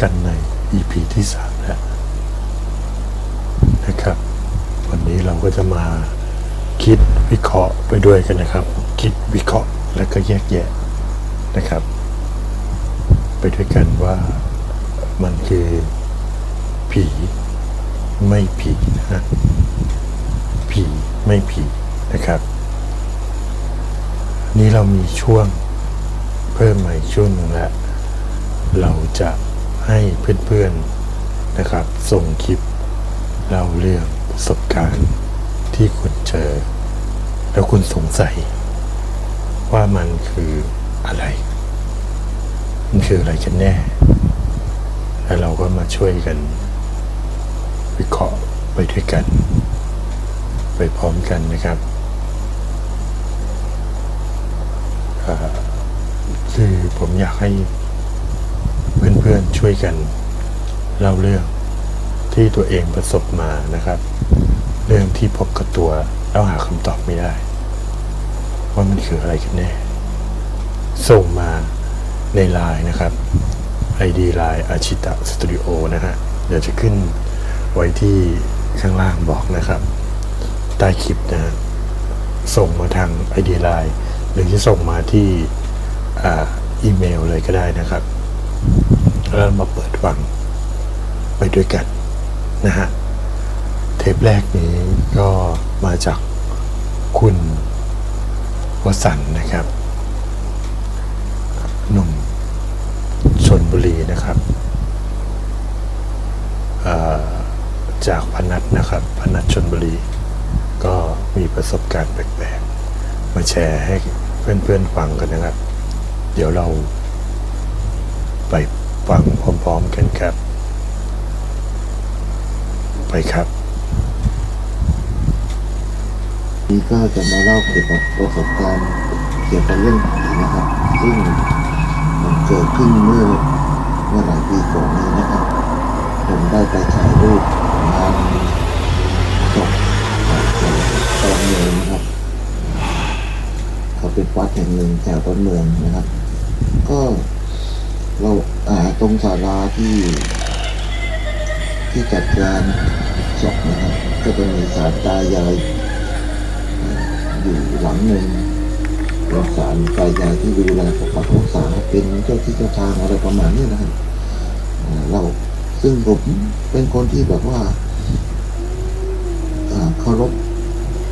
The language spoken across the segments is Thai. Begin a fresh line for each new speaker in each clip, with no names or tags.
กันใน EP ที่สามแล้วนะครับ วันนี้เราก็จะมาคิดวิเคราะห์ไปด้วยกันนะครับ คิดวิเคราะห์แล้วก็แยกแยะนะครับ ไปด้วยกันว่ามันคือผีไม่ผีนะผีไม่ผีนะครับ นี่เรามีช่วงเพิ่มใหม่ช่วงหนึ่งแล้วเราจะ ให้เพื่อนๆนะครับ ส่งคลิปเล่าเรื่องประสบการณ์ที่คุณเจอ แล้วคุณสงสัย ว่ามันคืออะไร มันคืออะไรกันแน่ แล้วเราก็มาช่วยกัน วิเคราะห์ไปด้วยกัน ไปพร้อมกันนะครับคือผมอยากให้ พื่อนช่วยกันเล่าเรื่องที่ตัวเองประสบมานะครับ เรื่องที่พบกับตัวแล้วหาคำตอบไม่ได้ ว่ามันคืออะไรกันแน่ ส่งมาในไลน์นะครับ ID ไลน์อาชิตะสตูดิโอนะฮะเดี๋ยวจะขึ้นไว้ที่ข้างล่างบอกนะครับ ใต้คลิปนะฮะส่งมาทาง ID ไลน์หรือจะส่งมาที่อ่าอีเมลเลยก็ได้นะครับ แล้วมาเปิดฟังไปด้วยกันนะฮะ เทปแรกนี้ก็มาจากคุณวสันนะครับ หนุ่มชนบุรีนะครับ จากพนัทนะครับพนัทชนบุรี ก็มีประสบการณ์แปลกๆ มาแชร์ให้เพื่อนๆฟังกันนะครับ เดี๋ยวเราไป ฟังพร้อมๆกันครับ ไปครับ
นี้ก็จะมาเล่าเกี่ยวกับประสบการณ์เกี่ยวกับเรื่องผีนะครับ ซึ่งมันเกิดขึ้นเมื่อเมื่อหลายปีก่อนนี้นะครับ ผมได้ไปถ่ายรูปงานศพของตอนเมืองนะครับเขาเป็นวัดแห่งหนึ่งแถวต้นเมืองนะครับ ก็ เราอ่าตรงศาลาที่ที่จัดการศพนะครับก็จะมีศาลตายายอยู่หลังหนึ่งเป็นศาลตายายที่ดูแลปกปักรักษาเป็นเจ้าที่เจ้าทางอะไรประมาณนี้นะครับเราซึ่งผมเป็นคนที่แบบว่าอ่าเคารพ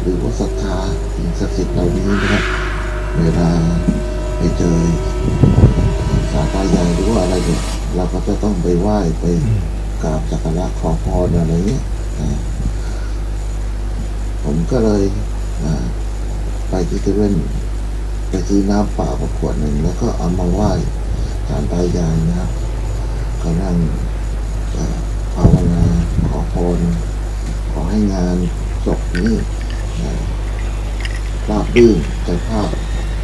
หรือว่าศรัทธาสิ่งศักดิ์สิทธิ์เหล่านี้นะครับเวลาไปเจอ ศาลตายายหรือว่าอะไรเนี่ยเราก็จะต้องไปไหว้ไปกราบสักการะขอพรอะไรเงี้ยผมก็เลยไปที่เซเว่นไปซื้อน้ำเปล่ามาขวดหนึ่งแล้วก็เอามาไหว้ฐานตายายนะครับก็นั่งภาวนาขอพรขอให้งานจบนี้อ่าราบรื่นใจภาพ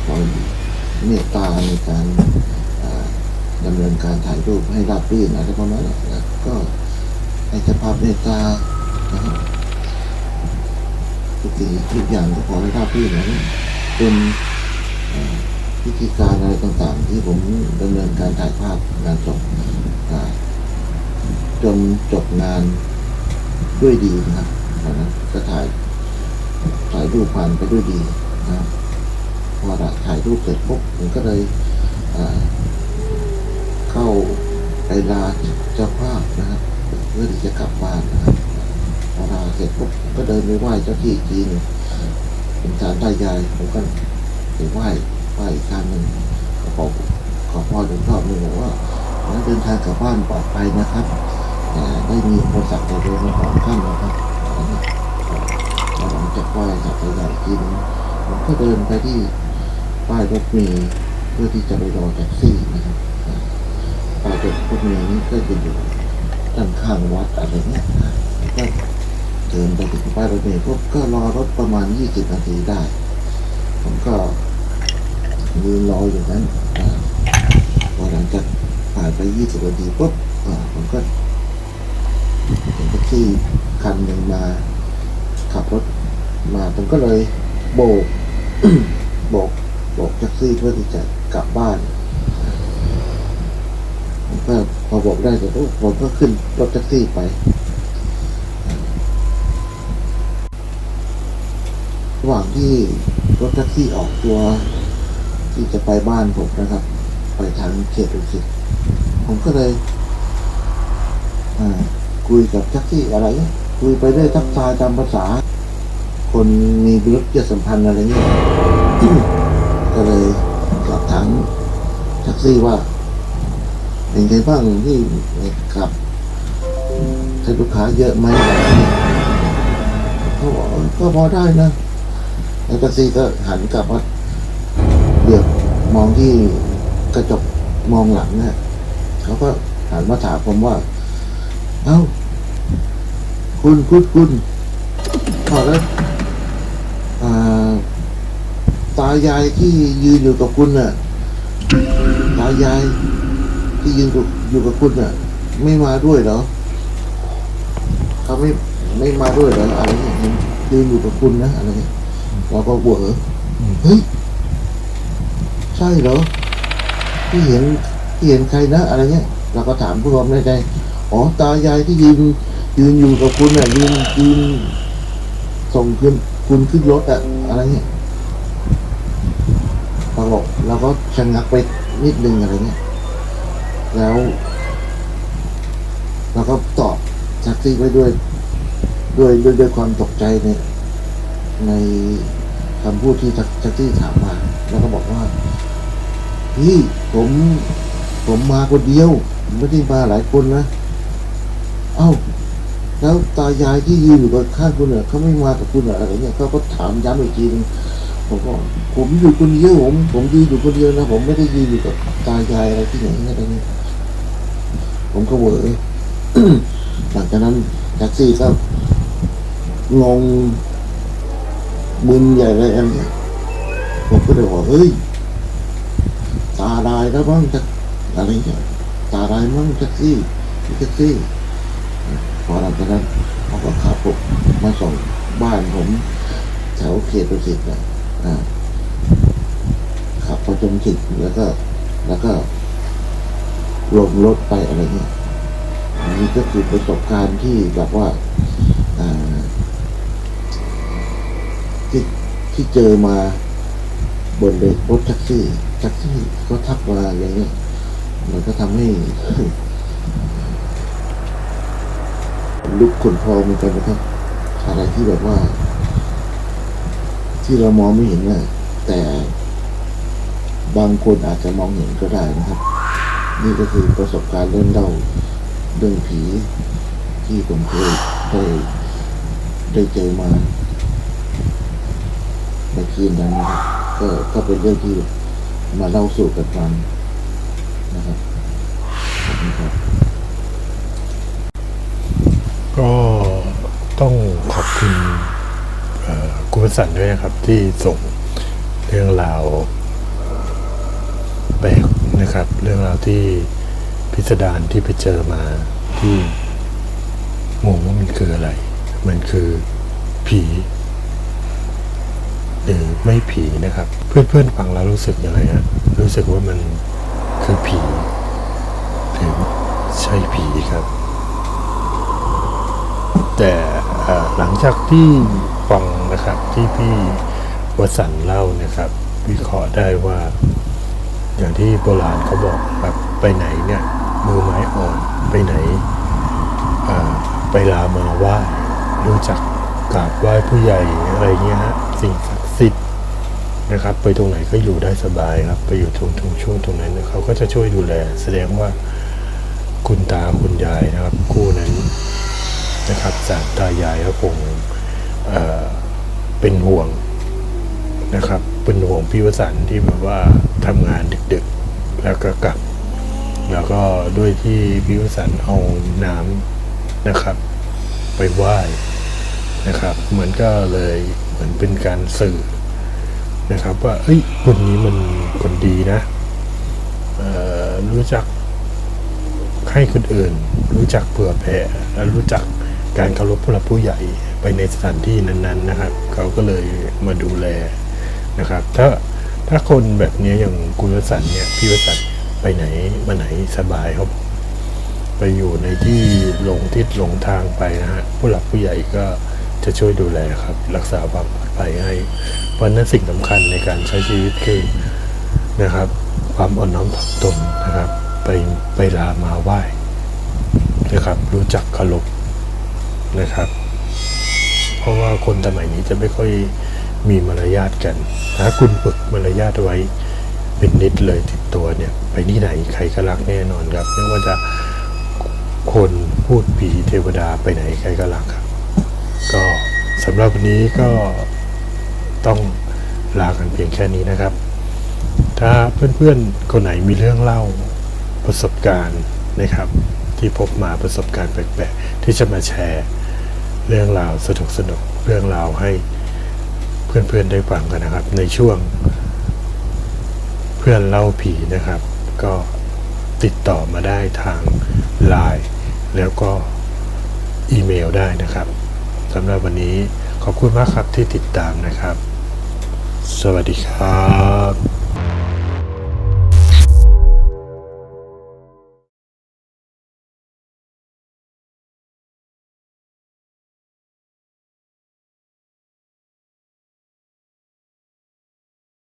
ขอเมตตาในการ การถ่ายรูปให้ราบรื่นอะไรประมาณนั้นก็ให้เจ้าภาพเมตตานะครับทุกสิ่งทุกอย่างก็ขอให้ราบรื่นนะเป็นพิธีการอะไรต่างๆ ที่ผมดำเนินการถ่ายภาพงานจบจนจบงานด้วยดีนะครับนนั้นก็ถ่ายถ่ายรูปผ่านไปด้วยดีนะพอถ่ายรูปเสร็จปุ๊บผมก็เลยอ่า เข้าไปลาเจ้าภาพนะครับเพื่อที่จะกลับบ้านนะครับพอลาเสร็จปุ๊บก็เดินไปไหว้เจ้าที่อีกทีหนึงเป็นศาลตายายผมก็ไปไหว้ไหว้อีกครั้งหนึ่งขอขอพ่อหลวงพ่อหนึ่งบอกว่าเดินทางกลับบ้านปลอดภัยนะครับอ่ได้มีโทรศัพท์ในเรือมาของท่านนะครับหลังจากไหว้ศาลตายายอีกทีนผมก็เดินไปที่ป้ายรถเมล์เพื่อที่จะไปรอแท็กซี่นะครับ อ่าป้ายรถเมล์นี้ก็จะอยู่ด้านข้างวัดอะไรเงี้ยก็เดินไปถึงป้ายรถเมล์ปุ๊บก็รอรถประมาณ20นาทีได้ ผมก็ยืนรออยู่นั้นพอหลังจากผ่านไป20นาทีปุ๊บผมก็เห็นพี่คันหนึ่งมา ขับรถมาผมก็เลยโบกโบกโบกแท็กซี่เพื่อที่จะกลับบ้าน ก็พอบอกได้เสร็จผมก็ขึ้นรถแท็กซี่ไป ระหว่างที่รถแท็กซี่ออกตัว ที่จะไปบ้านผมนะครับ ไปทางเขตดุสิตผมก็เลยคุยกับแท็กซี่อะไร คุยไปเรื่อยทักทายตามภาษา คนมีบุรุษสัมพันธ์อะไรเงี้ยก็เลยสอบถามแท็กซี่ว่า เป็นไงบ้างที่ขับใช้ลูกค้าเยอะไหมเขาบอกก็พอได้นะแล้วแท็ซีก็หันกลับมาเดี๋ยวมองที่กระจกมองหลังเนี่ยเขาก็หันมาถามผมว่า เอ้า คุณคุณคุณพอแล้วอ่าตายายที่ยืนอยู่กับคุณน่ะ ตายาย ที่ยืนกับอยู่กับคุณน่ะ ไม่มาด้วยเหรอเขาไม่ไม่มาด้วยเหรออะไรเงี้ยเห็นยืนอยู่กับคุณนะอะไรเงี้ยเราก็บวเหรอเฮ้ยใช่เหรอที่เห็นที่เห็นใครนะอะไรเงี้ยเราก็ถามผู้ความในใจอ๋อตายายที่ยืนยืนอยู่กับคุณน่ะยืนยืนส่งขึ้นคุณขึ้นรถอะอะไรเงี้ยเราบอกเราก็ชะงักไปนิดนึงอะไรเงี้ย แล้วเราก็ตอบแท็กซี่ไปด้วยด้วยด้วยด้วยความตกใจในในคำพูดที่แท็กซี่ถามมา แล้วก็บอกว่าพี่ผมผมมาคนเดียวไม่ได้มาหลายคนนะ เอ้า แล้วตายายที่ยืนอยู่ข้างคุณเนี่ยเขาไม่มากับคุณเหรออะไรเงี้ยเขาก็ถามย้ำอีกทีนึงผมก็ผมอยู่คนเดียวผมผมยืนอยู่คนเดียวนะผมไม่ได้ยืนอยู่กับตายายอะไรที่ไหนอะไรนี่ ผมก็เวอหลังจากนั้นแท็กซี่ก็งงมึนใหญ่เลยอันเนี้ยผมก็เลยบอกเฮ้ย ตาลายแล้วมั้งแท็กอะไรเงี้ยตาลายมั้งแท็กซี่แท็กซี่พอหลังจากนั้นเขาก็ขับผมมาส่งบ้านผมแถวเขตดุสิตนะอ่าขับไปจนถึงแล้วก็ แล้วก็ ลงรถไปอะไรเงี้ยอันนี้ก็คือประสบการณ์ที่แบบว่าที่ที่เจอมาบนเลยรถแท็กซี่แท็กซี่ก็ทักมาอย่างเงี้ยมันก็ทำให้ลุกขนพองเหมือนกันนะครับ อะไรที่แบบว่า ที่เรามองไม่เห็นนะแต่บางคนอาจจะมองเห็นก็ได้นะครับ นี่ก็คือประสบการณ์เรื่องเล่าเรื่องผีที่ผมเคยได้ได้เจอมาในคืนนั้นนะครับก็ก็เป็นเรื่องที่มาเล่าสู่กันฟังนะครับขอบคุณครับ
ก็ต้องขอบคุณคุณสันด้วยนะครับ ที่ส่งเรื่องราวแปลก นะครับ เรื่องราวที่พิสดารที่ไปเจอมาที่งงว่ามันคืออะไร มันคือผีหรือไม่ผีนะครับ เพื่อนๆฟังแล้วรู้สึกยังไงฮะรู้สึกว่ามันคือผีหรือใช่ผีครับ แต่เอ่อหลังจากที่ฟังนะครับที่พี่วสันต์เล่านะครับ วิเคราะห์ได้ว่า อย่างที่โบราณเขาบอกแบบไปไหนเนี่ยมือไม้อ่อนไปไหนไปลามาไหว้รู้จักกราบไหว้ผู้ใหญ่อะไรเงี้ยฮะสิ่งศักดิ์สิทธิ์นะครับ ไปตรงไหนก็อยู่ได้สบายครับ ไปอยู่ตรงตรงช่วงตรงนั้นเนี่ยเขาก็จะช่วยดูแล แสดงว่าคุณตาคุณยายนะครับคู่นั้นนะครับสามตายายก็คงเเป็นห่วงนะครับ เป็นห่วงพี่วสันที่แบบว่าทำงานดึกๆ แล้วก็กลับ แล้วก็ด้วยที่พี่วสันเอาน้ำนะครับ ไปไหว้นะครับ เหมือนก็เลยเหมือนเป็นการสื่อนะครับ ว่าเอ้ยคนนี้มันคนดีนะรู้จักให้คนอื่น รู้จักเผื่อแผ่และรู้จักการเคารพผู้หลักผู้ใหญ่ไปในสถานที่นั้น ๆ นะครับ เขาก็เลยมาดูแล นะครับ ถ้าถ้าคนแบบนี้อย่างคุณวสันเนี่ยพี่วสันไปไหนมาไหนสบายเขาอยู่ในที่หลงทิศหลงทางไปนะฮะผู้หลักผู้ใหญ่ก็จะช่วยดูแลครับ รักษาความปลอดภัยให้เพราะฉะนั้นสิ่งสำคัญในการใช้ชีวิตคือนะครับ ความอ่อนน้อมถ่อมตนนะครับ ไปไปลามาไหว้นะครับ รู้จักเคารพนะครับ เพราะว่าคนสมัยนี้จะไม่ค่อย มีมารยาทกัน ถ้าคุณฝึกมารยาทไว้เป็นนิดเลยติดตัวเนี่ย ไปที่ไหนใครก็รักแน่นอนครับไม่ว่าจะคนพูดผีเทวดาไปไหนใครก็รักครับ ก็สำหรับวันนี้ก็ต้องลากันเพียงแค่นี้นะครับ ถ้าเพื่อนๆคนไหนมีเรื่องเล่าประสบการณ์นะครับ ที่พบมาประสบการณ์แปลกๆ ที่จะมาแชร์ เรื่องราวสนุกๆเรื่องราวให้ เพื่อนๆได้ฟังกันนะครับ ในช่วง เพื่อนเล่าผีนะครับ ก็ติดต่อมาได้ทางไลน์แล้วก็อีเมลได้นะครับสำหรับวันนี้ขอบคุณมากครับที่ติดตามนะครับ สวัสดีครับ